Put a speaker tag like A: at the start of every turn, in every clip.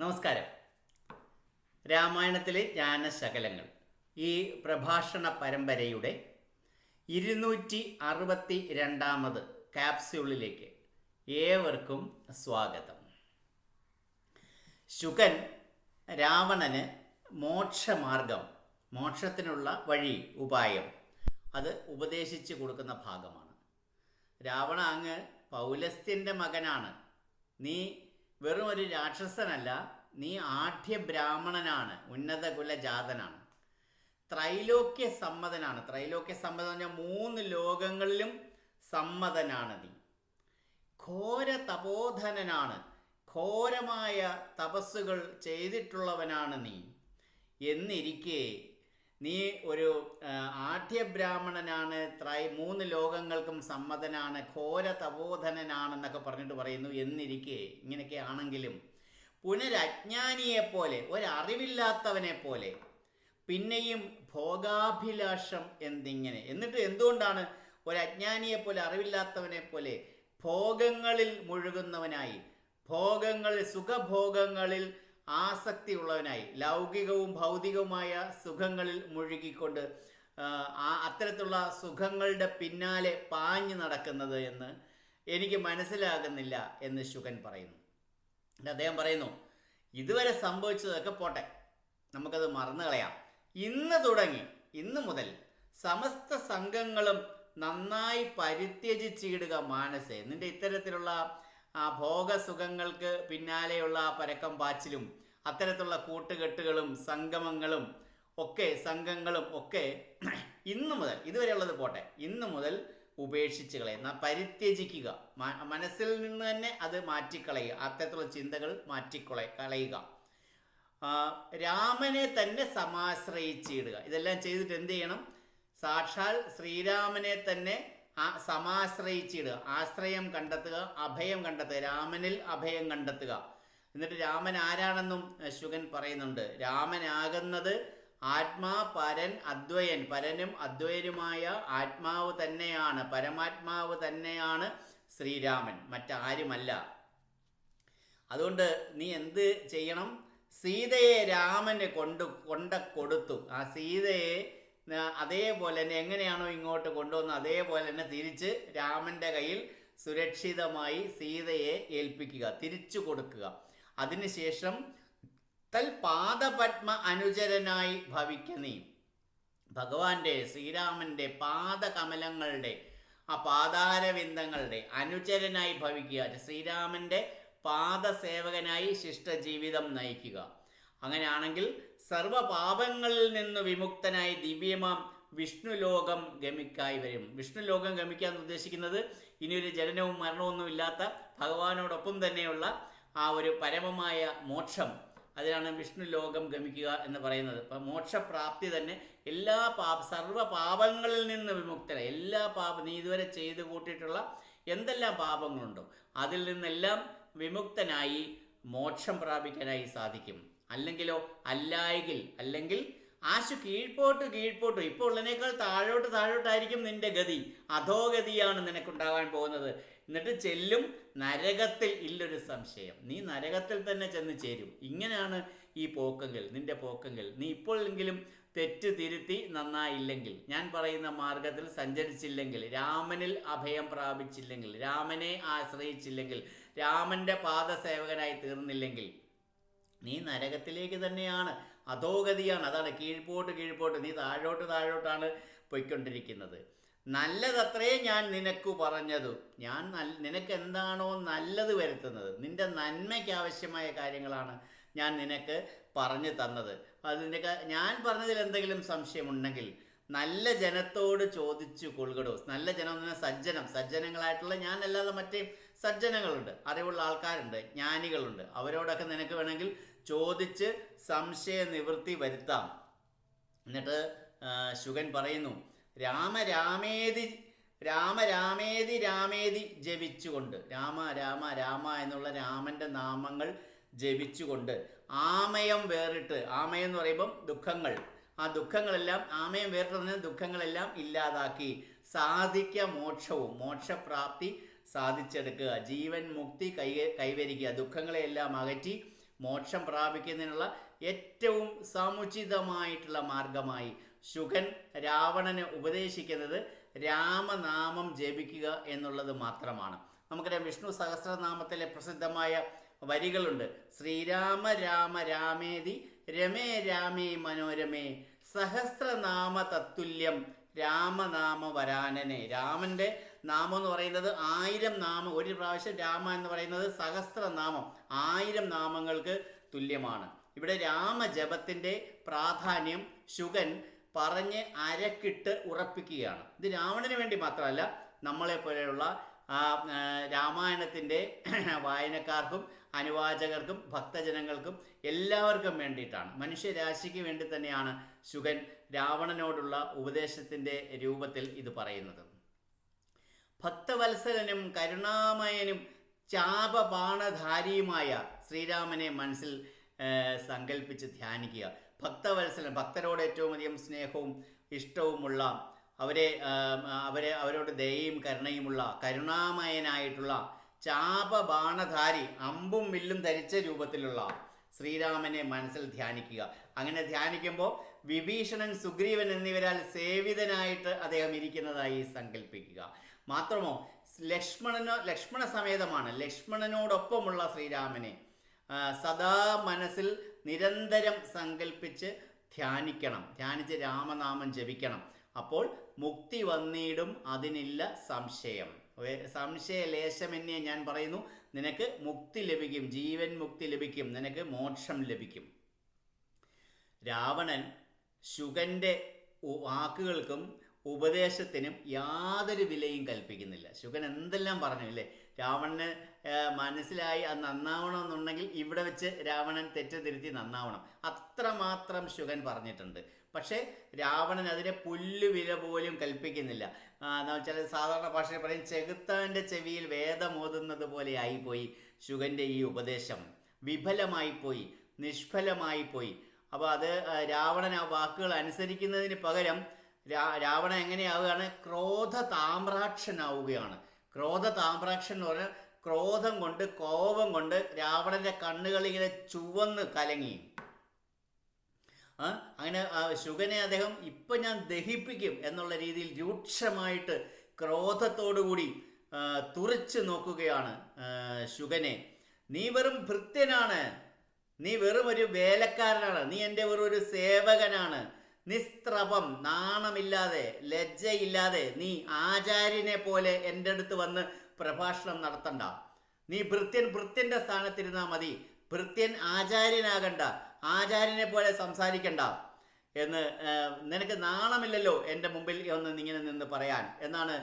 A: നമസ്കാരം. രാമായണത്തിലെ ജ്ഞാനശകലങ്ങൾ. ഈ പ്രഭാഷണ പരമ്പരയുടെ ഇരുന്നൂറ്റി അറുപത്തി രണ്ടാമത് കാപ്സ്യൂളിലേക്ക് ഏവർക്കും സ്വാഗതം. ശുകൻ രാവണന് മോക്ഷമാർഗം മോക്ഷത്തിനുള്ള വഴി ഉപായം അത് ഉപദേശിച്ചു കൊടുക്കുന്ന ഭാഗമാണ്. രാവണ അങ്ങ് പൗലസ്ത്യന്റെ മകനാണ്. നീ വെറും ഒരു രാക്ഷസനല്ല നീ ആഢ്യ ബ്രാഹ്മണനാണ് ഉന്നത കുലജാതനാണ് ത്രൈലോക്യ സമ്മതനാണ്. ത്രൈലോക്യ സമ്മതം പറഞ്ഞാൽ മൂന്ന് ലോകങ്ങളിലും സമ്മതനാണ് നീ. ഘോര തപോധനനാണ്. ഘോരമായ തപസ്സുകൾ ചെയ്തിട്ടുള്ളവനാണ് നീ. എന്നിരിക്കെ നീ ഒരു ആഢ്യബ്രാഹ്മണനാണ് ത്രൈ മൂന്ന് ലോകങ്ങൾക്കും സമ്മതനാണ് ഘോര തപോധനനാണെന്നൊക്കെ പറഞ്ഞിട്ട് പറയുന്നു എന്നിരിക്കെ ഇങ്ങനെയൊക്കെ ആണെങ്കിലും പുനരജ്ഞാനിയെപ്പോലെ ഒരറിവില്ലാത്തവനെ പോലെ പിന്നെയും ഭോഗാഭിലാഷം എന്തിങ്ങനെ? എന്നിട്ട് എന്തുകൊണ്ടാണ് ഒരജ്ഞാനിയെപ്പോലെ അറിവില്ലാത്തവനെ പോലെ ഭോഗങ്ങളിൽ മുഴുകുന്നവനായി? ഭോഗങ്ങളിൽ സുഖഭോഗങ്ങളിൽ ആസക്തിയുള്ളവനായി ലൗകികവും ഭൗതികവുമായ സുഖങ്ങളിൽ മുഴുകിക്കൊണ്ട് ആ, അത്തരത്തിലുള്ള സുഖങ്ങളുടെ പിന്നാലെ പാഞ്ഞു നടക്കുന്നത് എന്ന് എനിക്ക് മനസ്സിലാകുന്നില്ല എന്ന് ശുഗൻ പറയുന്നു. അദ്ദേഹം പറയുന്നു ഇതുവരെ സംഭവിച്ചതൊക്കെ പോട്ടെ നമുക്കത് മറന്നു കളയാം. ഇന്ന് തുടങ്ങി ഇന്ന് മുതൽ സമസ്ത സംഘങ്ങളും നന്നായി പരിത്യജിച്ചിടുക മാനസേ. നിന്റെ ഇത്തരത്തിലുള്ള ആ ഭോഗസുഖങ്ങൾക്ക് പിന്നാലെയുള്ള ആ പരക്കം പാച്ചിലും അത്തരത്തിലുള്ള കൂട്ടുകെട്ടുകളും സംഗമങ്ങളും ഒക്കെ സംഘങ്ങളും ഒക്കെ ഇന്നു മുതൽ ഇതുവരെയുള്ളത് പോട്ടെ ഇന്നു മുതൽ ഉപേക്ഷിച്ച് കളയുക പരിത്യജിക്കുക. മനസ്സിൽ നിന്ന് തന്നെ അത് മാറ്റിക്കളയുക അത്തരത്തിലുള്ള ചിന്തകൾ മാറ്റിക്കൊള കളയുക. രാമനെ തന്നെ സമാശ്രയിച്ചിടുക. ഇതെല്ലാം ചെയ്തിട്ട് എന്ത് ചെയ്യണം? സാക്ഷാൽ ശ്രീരാമനെ തന്നെ ആ സമാശ്രയിച്ചിടുക. ആശ്രയം കണ്ടെത്തുക അഭയം കണ്ടെത്തുക രാമനിൽ അഭയം കണ്ടെത്തുക. എന്നിട്ട് രാമൻ ആരാണെന്നും ശുഗൻ പറയുന്നുണ്ട്. രാമനാകുന്നത് ആത്മാ പരൻ അദ്വയൻ. പരനും അദ്വയനുമായ ആത്മാവ് തന്നെയാണ്. പരമാത്മാവ് തന്നെയാണ് ശ്രീരാമൻ. മറ്റാരുമല്ല. അതുകൊണ്ട് നീ എന്ത് ചെയ്യണം? സീതയെ രാമന് കൊണ്ട് കൊണ്ട കൊടുത്തു. ആ സീതയെ അതേപോലെ തന്നെ എങ്ങനെയാണോ ഇങ്ങോട്ട് കൊണ്ടുവന്ന് അതേപോലെ തന്നെ തിരിച്ച് രാമന്റെ കയ്യിൽ സുരക്ഷിതമായി സീതയെ ഏൽപ്പിക്കുക തിരിച്ചു കൊടുക്കുക. അതിനുശേഷം തൽ പാദപത്മ അനുചരനായി ഭവിക്ക നീ. ഭഗവാന്റെ ശ്രീരാമന്റെ പാദകമലങ്ങളുടെ ആ പാതാരവിന്ദങ്ങളുടെ അനുചരനായി ഭവിക്കുക. ശ്രീരാമന്റെ പാദസേവകനായി ശിഷ്ടജീവിതം നയിക്കുക. അങ്ങനെയാണെങ്കിൽ സർവപാപങ്ങളിൽ നിന്ന് വിമുക്തനായി ദിവ്യമാം വിഷ്ണുലോകം ഗമിക്കായി വരും. വിഷ്ണുലോകം ഗമിക്കുക എന്ന് ഉദ്ദേശിക്കുന്നത് ഇനിയൊരു ജനനവും മരണമൊന്നും ഇല്ലാത്ത ഭഗവാനോടൊപ്പം തന്നെയുള്ള ആ ഒരു പരമമായ മോക്ഷം. അതിനാണ് വിഷ്ണു ലോകം ഗമിക്കുക എന്ന് പറയുന്നത്. അപ്പം മോക്ഷപ്രാപ്തി തന്നെ എല്ലാ പാപ സർവ പാപങ്ങളിൽ നിന്ന് വിമുക്തര എല്ലാ പാപ നീ ഇതുവരെ ചെയ്തു കൂട്ടിയിട്ടുള്ള എന്തെല്ലാം പാപങ്ങളുണ്ടോ? അതിൽ നിന്നെല്ലാം വിമുക്തനായി മോക്ഷം പ്രാപിക്കാനായി സാധിക്കും. അല്ലെങ്കിലോ അല്ലായെങ്കിൽ അല്ലെങ്കിൽ ആശു കീഴ്പോട്ട് കീഴ്പോട്ട്. ഇപ്പോൾ ഉള്ളതിനേക്കാൾ താഴോട്ട് താഴോട്ടായിരിക്കും നിന്റെ ഗതി. അധോഗതിയാണ് നിനക്കുണ്ടാകാൻ പോകുന്നത്. എന്നിട്ട് ചെല്ലും നരകത്തിൽ ഇല്ലൊരു സംശയം. നീ നരകത്തിൽ തന്നെ ചെന്ന് ചേരും. ഇങ്ങനെയാണ് ഈ പോക്കെങ്കിൽ നിന്റെ പോക്കെങ്കിൽ നീ ഇപ്പോഴെങ്കിലും തെറ്റ് തിരുത്തി നന്നായില്ലെങ്കിൽ ഞാൻ പറയുന്ന മാർഗത്തിൽ സഞ്ചരിച്ചില്ലെങ്കിൽ രാമനിൽ അഭയം പ്രാപിച്ചില്ലെങ്കിൽ രാമനെ ആശ്രയിച്ചില്ലെങ്കിൽ രാമന്റെ പാദസേവകനായി തീർന്നില്ലെങ്കിൽ നീ നരകത്തിലേക്ക് തന്നെയാണ്. അധോഗതിയാണ്. അതാണ് കീഴ്പോട്ട് കീഴ്പോട്ട്. നീ താഴോട്ട് താഴോട്ടാണ് പോയിക്കൊണ്ടിരിക്കുന്നത്. നല്ലതത്രേ ഞാൻ നിനക്ക് പറഞ്ഞതു. ഞാൻ നിനക്ക് എന്താണോ നല്ലത് വരുത്തുന്നത്. നിന്റെ നന്മയ്ക്ക് ആവശ്യമായ കാര്യങ്ങളാണ് ഞാൻ നിനക്ക് പറഞ്ഞു തന്നത്. അത് നിനക്ക് ഞാൻ പറഞ്ഞതിൽ എന്തെങ്കിലും സംശയമുണ്ടെങ്കിൽ നല്ല ജനത്തോട് ചോദിച്ചു കൊള്ളുകടോ. നല്ല ജനം എന്ന് പറഞ്ഞാൽ സജ്ജനം. സജ്ജനങ്ങളായിട്ടുള്ള ഞാനല്ലാതെ മറ്റേ സജ്ജനങ്ങളുണ്ട്. അറിവുള്ള ആൾക്കാരുണ്ട്. ജ്ഞാനികളുണ്ട്. അവരോടൊക്കെ നിനക്ക് വേണമെങ്കിൽ ചോദിച്ച് സംശയ നിവൃത്തി വരുത്താം. എന്നിട്ട് ശുഗൻ പറയുന്നു രാമ രാമേതി രാമ രാമേതി രാമേതി ജപിച്ചുകൊണ്ട് രാമ രാമ രാമ എന്നുള്ള രാമന്റെ നാമങ്ങൾ ജപിച്ചുകൊണ്ട് ആമയം വേറിട്ട് ആമയം എന്ന് പറയുമ്പം ദുഃഖങ്ങൾ. ആ ദുഃഖങ്ങളെല്ലാം ആമയം വേറിട്ട് പറഞ്ഞാൽ ദുഃഖങ്ങളെല്ലാം ഇല്ലാതാക്കി സാധിക്ക മോക്ഷവും മോക്ഷപ്രാപ്തി സാധിച്ചെടുക്കുക ജീവൻ മുക്തി കൈ കൈവരിക്കുക ദുഃഖങ്ങളെയെല്ലാം അകറ്റി മോക്ഷം പ്രാപിക്കുന്നതിനുള്ള ഏറ്റവും സമുചിതമായിട്ടുള്ള മാർഗമായി ശുഖൻ രാവണന് ഉപദേശിക്കുന്നത് രാമനാമം ജപിക്കുക എന്നുള്ളത് മാത്രമാണ്. നമുക്കറിയാം വിഷ്ണു സഹസ്രനാമത്തിലെ പ്രസിദ്ധമായ വരികളുണ്ട്. ശ്രീരാമ രാമ രാമേതി രമേ രാമേ മനോരമേ സഹസ്രനാമ തത്തുല്യം രാമനാമ വരാനനെ രാമന്റെ നാമം എന്ന് പറയുന്നത് ആയിരം നാമം. ഒരു പ്രാവശ്യം രാമ എന്ന് പറയുന്നത് സഹസ്രനാമം. ആയിരം നാമങ്ങൾക്ക് തുല്യമാണ്. ഇവിടെ രാമജപത്തിന്റെ പ്രാധാന്യം ശുഗൻ പറഞ്ഞ് അരക്കിട്ട് ഉറപ്പിക്കുകയാണ്. ഇത് രാവണന് വേണ്ടി മാത്രമല്ല നമ്മളെ പോലെയുള്ള രാമായണത്തിന്റെ വായനക്കാർക്കും അനുവാചകർക്കും ഭക്തജനങ്ങൾക്കും എല്ലാവർക്കും വേണ്ടിയിട്ടാണ്. മനുഷ്യരാശിക്ക് വേണ്ടി തന്നെയാണ് ശുഗൻ രാവണനോടുള്ള ഉപദേശത്തിന്റെ രൂപത്തിൽ ഇത് പറയുന്നത്. ഭക്തവത്സലനും കരുണാമയനും ചാപബാണധാരിയുമായ ശ്രീരാമനെ മനസ്സിൽ ആ, സങ്കല്പിച്ച് ധ്യാനിക്കുക. ഭക്തവത്സലൻ ഭക്തരോട് ഏറ്റവും അധികം സ്നേഹവും ഇഷ്ടവുമുള്ള അവരെ അവരെ അവരോട് ദയയും കരുണയുമുള്ള കരുണാമയനായിട്ടുള്ള ചാപബാണധാരി അമ്പും വില്ലും ധരിച്ച രൂപത്തിലുള്ള ശ്രീരാമനെ മനസ്സിൽ ധ്യാനിക്കുക. അങ്ങനെ ധ്യാനിക്കുമ്പോൾ വിഭീഷണൻ സുഗ്രീവൻ എന്നിവരാൽ സേവിതനായിട്ട് അദ്ദേഹം ഇരിക്കുന്നതായി സങ്കല്പിക്കുക മാത്രമോ ലക്ഷ്മണനോ ലക്ഷ്മണ സമേതമാണ് ലക്ഷ്മണനോടൊപ്പമുള്ള ശ്രീരാമനെ സദാ മനസ്സിൽ നിരന്തരം സങ്കല്പിച്ച് ധ്യാനിക്കണം. ധ്യാനിച്ച് രാമനാമം ജപിക്കണം. അപ്പോൾ മുക്തി വന്നിടും അതിനില്ല സംശയം. സംശയലേശമെന്നേ ഞാൻ പറയുന്നു. നിനക്ക് മുക്തി ലഭിക്കും. ജീവൻ മുക്തി ലഭിക്കും. നിനക്ക് മോക്ഷം ലഭിക്കും. രാവണൻ ശുഗന്റെ വാക്കുകൾക്കും ഉപദേശത്തിനും യാതൊരു വിലയും കൽപ്പിക്കുന്നില്ല. ശുഗൻ എന്തെല്ലാം പറഞ്ഞു അല്ലേ? രാവണന് മനസ്സിലായി അത് നന്നാവണമെന്നുണ്ടെങ്കിൽ ഇവിടെ വെച്ച് രാവണൻ തെറ്റ് തിരുത്തി നന്നാവണം. അത്രമാത്രം ശുഗൻ പറഞ്ഞിട്ടുണ്ട്. പക്ഷേ രാവണൻ അതിനെ പുല്ല് വില പോലും കൽപ്പിക്കുന്നില്ല. എന്ന് വെച്ചാൽ സാധാരണ ഭാഷയിൽ പറയും ചെകുത്താന്റെ ചെവിയിൽ വേദമോതുന്നത് പോലെ ആയിപ്പോയി ശുഗന്റെ ഈ ഉപദേശം. വിഫലമായി പോയി നിഷ്ഫലമായി പോയി. അപ്പോൾ അത് രാവണൻ ആ വാക്കുകൾ അനുസരിക്കുന്നതിന് പകരം രാവണൻ എങ്ങനെയാവുകയാണ്? ക്രോധ താമ്രാക്ഷനാവുകയാണ്. ക്രോധ താമ്രാക്ഷൻ എന്ന് പറഞ്ഞാൽ ക്രോധം കൊണ്ട് കോപം കൊണ്ട് രാവണന്റെ കണ്ണുകളിങ്ങനെ ചുവന്ന് കലങ്ങി. അങ്ങനെ ശുഗനെ അദ്ദേഹം ഇപ്പൊ ഞാൻ ദഹിപ്പിക്കും എന്നുള്ള രീതിയിൽ രൂക്ഷമായിട്ട് ക്രോധത്തോടുകൂടി തുറച്ചു നോക്കുകയാണ് ശുഗനെ. നീ വെറും ഭൃത്യനാണ്. നീ വെറും ഒരു വേലക്കാരനാണ്. നീ എന്റെ വെറും ഒരു സേവകനാണ്. നിസ്ത്രപം നാണമില്ലാതെ ലജ്ജയില്ലാതെ നീ ആചാര്യനെ പോലെ എന്റെ അടുത്ത് വന്ന് പ്രഭാഷണം നടത്തണ്ട. നീ ഭൃത്യൻ ഭൃത്യന്റെ സ്ഥാനത്തിരുന്നാൽ മതി. ഭൃത്യൻ ആചാര്യനാകണ്ട. ആചാര്യനെ പോലെ സംസാരിക്കണ്ട എന്ന് നിനക്ക് നാണമില്ലല്ലോ എന്റെ മുമ്പിൽ ഒന്ന് ഇങ്ങനെ നിന്ന് പറയാൻ എന്നാണ്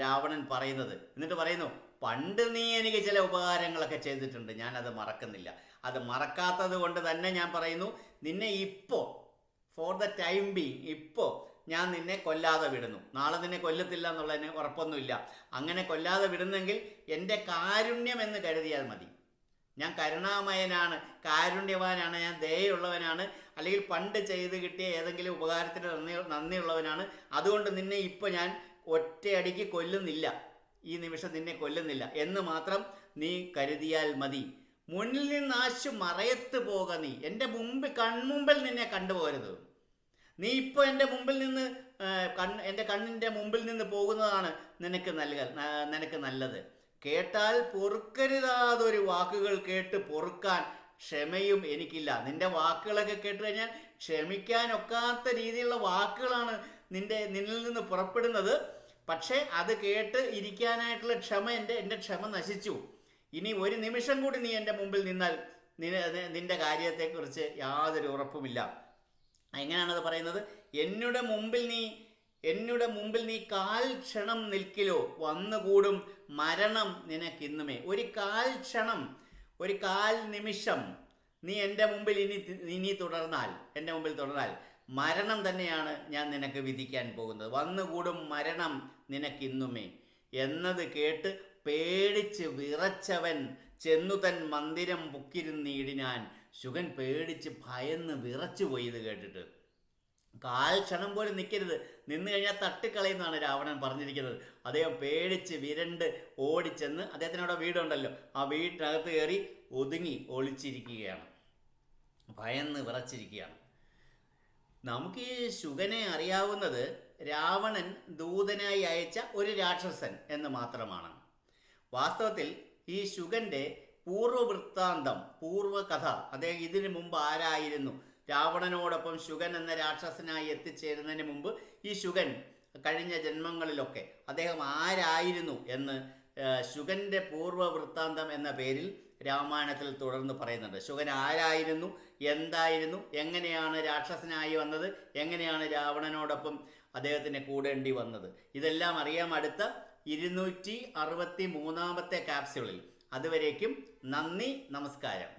A: രാവണൻ പറയുന്നത്. എന്നിട്ട് പറയുന്നു പണ്ട് നീ എനിക്ക് ചില ഉപകാരങ്ങളൊക്കെ ചെയ്തിട്ടുണ്ട്. ഞാൻ അത് മറക്കുന്നില്ല. അത് മറക്കാത്തത് കൊണ്ട് തന്നെ ഞാൻ പറയുന്നു നിന്നെ ഇപ്പോൾ ഫോർ ദ ടൈം ബീങ് ഇപ്പോൾ ഞാൻ നിന്നെ കൊല്ലാതെ വിടുന്നു. നാളെ നിന്നെ കൊല്ലത്തില്ല എന്നുള്ളതിന് ഉറപ്പൊന്നുമില്ല. അങ്ങനെ കൊല്ലാതെ വിടുന്നെങ്കിൽ എന്റെ കാരുണ്യം എന്ന് കരുതിയാൽ മതി. ഞാൻ കരുണാമയനാണ് കാരുണ്യവാനാണ് ഞാൻ ദയുള്ളവനാണ് അല്ലെങ്കിൽ പണ്ട് ചെയ്ത് കിട്ടിയ ഏതെങ്കിലും ഉപകാരത്തിന് നന്ദി നന്ദിയുള്ളവനാണ്. അതുകൊണ്ട് നിന്നെ ഇപ്പോൾ ഞാൻ ഒറ്റയടിക്ക് കൊല്ലുന്നില്ല. ഈ നിമിഷം നിന്നെ കൊല്ലുന്നില്ല. എന്ന് മാത്രം നീ കരുതിയാൽ മതി. മുന്നിൽ നിന്ന് ആശു മറയത്ത് പോക നീ. എന്റെ മുമ്പിൽ കൺമുമ്പിൽ നിന്നെ കണ്ടുപോകരുത്. നീ ഇപ്പോൾ എന്റെ മുമ്പിൽ നിന്ന് കണ്ണ് എന്റെ കണ്ണിന്റെ മുമ്പിൽ നിന്ന് പോകുന്നതാണ് നിനക്ക് നൽക നിനക്ക് നല്ലത്. കേട്ടാൽ പൊറുക്കരുതാതൊരു വാക്കുകൾ കേട്ട് പൊറുക്കാൻ ക്ഷമയും എനിക്കില്ല. നിന്റെ വാക്കുകളൊക്കെ കേട്ട് കഴിഞ്ഞാൽ ക്ഷമിക്കാൻ ക്ഷമിക്കാനൊക്കാത്ത രീതിയിലുള്ള വാക്കുകളാണ് നിന്റെ നിന്നിൽ നിന്ന് പുറപ്പെടുന്നത്. പക്ഷേ അത് കേട്ട് ഇരിക്കാനായിട്ടുള്ള ക്ഷമ എന്റെ എന്റെ ക്ഷമ നശിച്ചു. ഇനി ഒരു നിമിഷം കൂടി നീ എന്റെ മുമ്പിൽ നിന്നാൽ നിന- നിന്റെ കാര്യത്തെക്കുറിച്ച് യാതൊരു ഉറപ്പുമില്ല. എങ്ങനെയാണത് പറയുന്നത്? എന്നുടെ മുമ്പിൽ നീ എന്നുടെ മുമ്പിൽ നീ കാൽ ക്ഷണം നിൽക്കിലോ വന്നുകൂടും മരണം നിനക്കിന്നുമേ ഒരു കാൽ ക്ഷണം ഒരു കാൽ നിമിഷം നീ എന്റെ മുമ്പിൽ ഇനി ഇനി തുടർന്നാൽ എന്റെ മുമ്പിൽ തുടർന്നാൽ മരണം തന്നെയാണ് ഞാൻ നിനക്ക് വിധിക്കാൻ പോകുന്നത്. വന്നുകൂടും മരണം നിനക്കിന്നുമേ എന്നത് കേട്ട് പേടിച്ച് വിറച്ചവൻ ചെന്നു തൻ മന്ദിരം പൊക്കിരുന്നീടിനാൻ ശുഗൻ പേടിച്ച് ഭയന്ന് വിറച്ചു പോയി ഇത് കേട്ടിട്ട്. കാൽ ക്ഷണം പോലും നിൽക്കരുത് നിന്ന് കഴിഞ്ഞാൽ തട്ടിക്കളയുന്നതാണ് രാവണൻ പറഞ്ഞിരിക്കുന്നത്. അദ്ദേഹം പേടിച്ച് വിരണ്ട് ഓടിച്ചെന്ന് അദ്ദേഹത്തിന് അവിടെ വീടുണ്ടല്ലോ. ആ വീട്ടിനകത്ത് കയറി ഒതുങ്ങി ഒളിച്ചിരിക്കുകയാണ്. ഭയന്ന് വിറച്ചിരിക്കുകയാണ്. നമുക്ക് ഈ ശുഗനെ അറിയാവുന്നത് രാവണൻ ദൂതനായി അയച്ച ഒരു രാക്ഷസൻ എന്ന് മാത്രമാണ്. വാസ്തവത്തിൽ ഈ ശുഗന്റെ പൂർവവൃത്താന്തം പൂർവകഥ അദ്ദേഹം ഇതിനു മുമ്പ് ആരായിരുന്നു? രാവണനോടൊപ്പം ശുഗൻ എന്ന രാക്ഷസനായി എത്തിച്ചേരുന്നതിന് മുമ്പ് ഈ ശുഗൻ കഴിഞ്ഞ ജന്മങ്ങളിലൊക്കെ അദ്ദേഹം ആരായിരുന്നു എന്ന് ശുഗന്റെ പൂർവ വൃത്താന്തം എന്ന പേരിൽ രാമായണത്തിൽ തുടർന്ന് പറയുന്നുണ്ട്. ശുഗൻ ആരായിരുന്നു എന്തായിരുന്നു എങ്ങനെയാണ് രാക്ഷസനായി വന്നത് എങ്ങനെയാണ് രാവണനോടൊപ്പം അദ്ദേഹത്തിന് കൂടേണ്ടി വന്നത്. ഇതെല്ലാം അറിയാം അടുത്ത ഇരുന്നൂറ്റി അറുപത്തി മൂന്നാമത്തെ കാപ്സ്യൂളിൽ അതുവരേക്കും നന്ദി നമസ്കാരം.